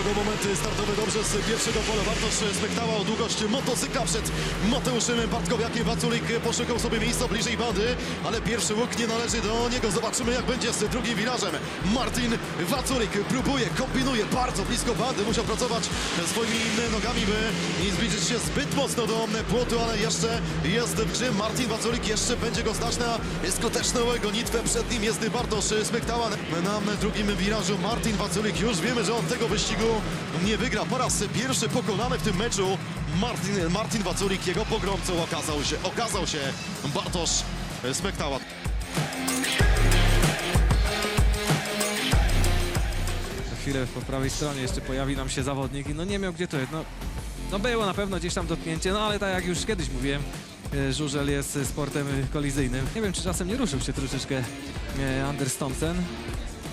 moment startowy dobrze z pierwszego pola. Bartosz spektała o długość motocykla przed Mateuszem Bartkowiakiem. Waculik poszukał sobie miejsca bliżej bandy, ale pierwszy łuk nie należy do niego. Zobaczymy jak będzie z drugim wirażem. Martin Waculik próbuje, kombinuje bardzo blisko bandy. Musiał pracować swoimi nogami, by nie zbliżyć się zbyt mocno do płotu, ale jeszcze jest w grze. Martin Waculik jeszcze będzie go stać na skuteczną gonitwę. Przed nim jest Bartosz Spektała. Na drugim wirażu Martin Waculik. Już wiemy, że on tego wyścigu nie wygra. Po raz pierwszy pokonany w tym meczu Martin, Martin Waculik. Jego pogromcą okazał się, okazał się Bartosz Spektała. Za chwilę po prawej stronie jeszcze pojawi nam się zawodnik i no nie miał gdzie to jest. No, no było na pewno gdzieś tam dotknięcie, no ale tak jak już kiedyś mówiłem, e, żużel jest sportem kolizyjnym. Nie wiem, czy czasem nie ruszył się troszeczkę e, Anders Thompson.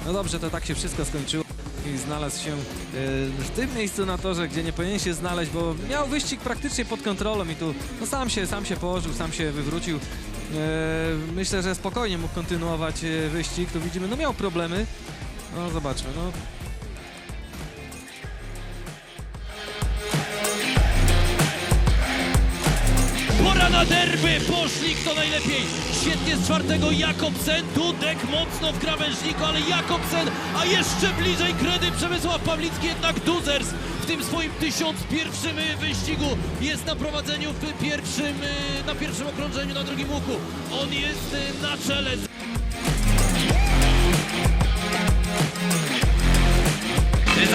No dobrze, to tak się wszystko skończyło i znalazł się e, w tym miejscu na torze, gdzie nie powinien się znaleźć, bo miał wyścig praktycznie pod kontrolą i tu no sam się, sam się położył, sam się wywrócił. E, Myślę, że spokojnie mógł kontynuować e, wyścig. Tu widzimy, no miał problemy. No zobaczmy, no Na derby, poszli kto najlepiej. Świetnie z czwartego Jakobsen, Dudek mocno w krawężniku, ale Jakobsen, a jeszcze bliżej kredy Przemysław Pawlicki, jednak Duzers w tym swoim 1001 wyścigu jest na prowadzeniu w pierwszym, na pierwszym okrążeniu, na drugim łuku. On jest y, na czele.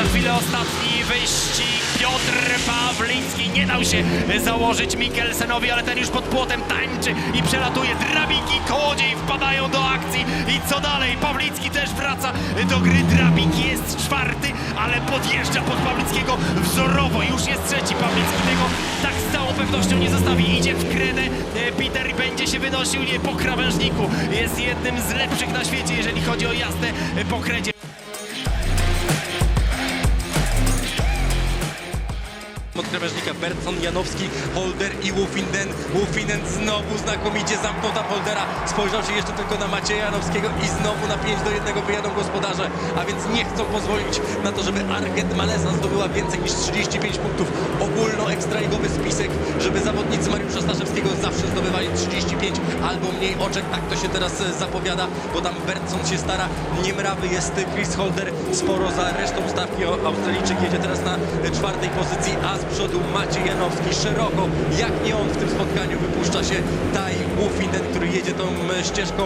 Chwilę ostatni wyścig. Piotr Pawliński nie dał się założyć Mikkelsenowi, ale ten już pod płotem tańczy i przelatuje. Drabiki, kołodziej wpadają do akcji. I co dalej? Pawlicki też wraca do gry. Drabik jest czwarty, ale podjeżdża pod Pawlickiego wzorowo. Już jest trzeci. Pawlicki tego tak z całą pewnością nie zostawi. Idzie w kredę. Peter będzie się wynosił nie po krawężniku. Jest jednym z lepszych na świecie, jeżeli chodzi o jazdę po kredzie. Od krawężnika Bertson, Janowski, Holder i Wufinden. Wufinden znowu znakomicie zamknął tam Holdera. Spojrzał się jeszcze tylko na Macieja Janowskiego i znowu na 5 do 1 wyjadą gospodarze. A więc nie chcą pozwolić na to, żeby Arget Malesa zdobyła więcej niż 35 punktów. Ogólnoekstraligowy spisek, żeby zawodnicy albo mniej oczek. Tak to się teraz e, zapowiada, bo tam Bertson się stara. Niemrawy jest Chris Holder. Sporo za resztą stawki. Australijczyk jedzie teraz na e, czwartej pozycji, a z przodu Maciej Janowski szeroko, jak nie on w tym spotkaniu wypuszcza się Tai Wufinden, który jedzie tą e, ścieżką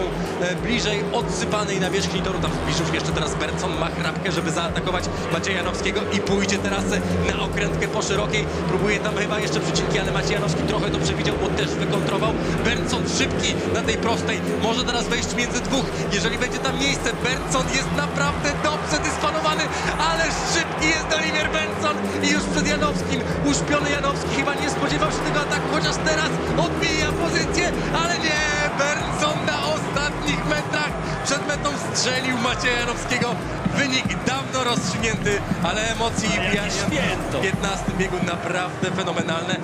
bliżej odsypanej nawierzchni toru. Tam zbliżył jeszcze teraz Bertson, ma chrapkę, żeby zaatakować Macieja Janowskiego i pójdzie teraz na okrętkę po szerokiej. Próbuje tam chyba jeszcze przycinki, ale Maciej Janowski trochę to przewidział, bo też wykontrował. Bertson szybki na tej prostej, może teraz wejść między dwóch, jeżeli będzie tam miejsce. Bertson jest naprawdę dobrze dysponowany, ale szybki jest Oliver Benson i już przed Janowskim. Uśpiony Janowski chyba nie spodziewał się tego ataku, chociaż teraz odbija pozycję, ale nie, Benson na ostatnich metrach przed metą strzelił Macieja Janowskiego. Wynik dawno rozstrzygnięty, ale emocji święto. w 15 biegu naprawdę fenomenalne.